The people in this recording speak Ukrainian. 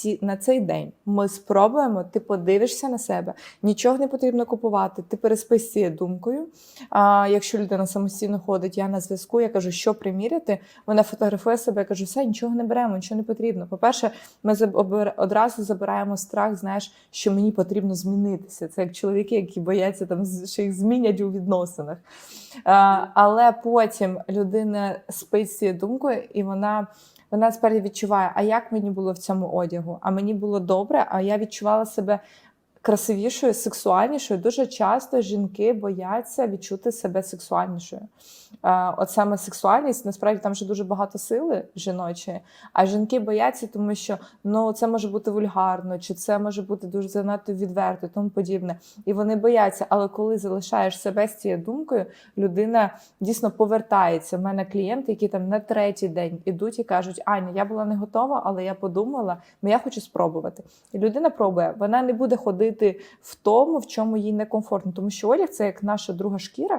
ці на цей день ми спробуємо, ти подивишся на себе, нічого не потрібно купувати. Ти переспись з цією думкою. А якщо людина самостійно ходить, я на зв'язку, я кажу, що приміряти. Вона фотографує себе, я кажу, все, нічого не беремо, нічого не потрібно. По-перше, ми одразу забираємо страх, знаєш, що мені потрібно змінитися. Це як чоловіки, які бояться там, що їх змінять у відносинах. А, але потім людина спить з цією думкою, і вона. Вона спереді відчуває, а як мені було в цьому одягу? А мені було добре, а я відчувала себе красивішою, сексуальнішою. Дуже часто жінки бояться відчути себе сексуальнішою. Е, От саме сексуальність, насправді там вже дуже багато сили жіночої, а жінки бояться, тому що ну це може бути вульгарно, чи це може бути дуже занадто відверто, тому подібне. І вони бояться. Але коли залишаєш себе з цією думкою, людина дійсно повертається. У мене клієнти, які там на третій день ідуть і кажуть: Аня, я була не готова, але я подумала, ну я хочу спробувати. І людина пробує. Вона не буде ходити в тому, в чому їй некомфортно, тому що одяг це як наша друга шкіра.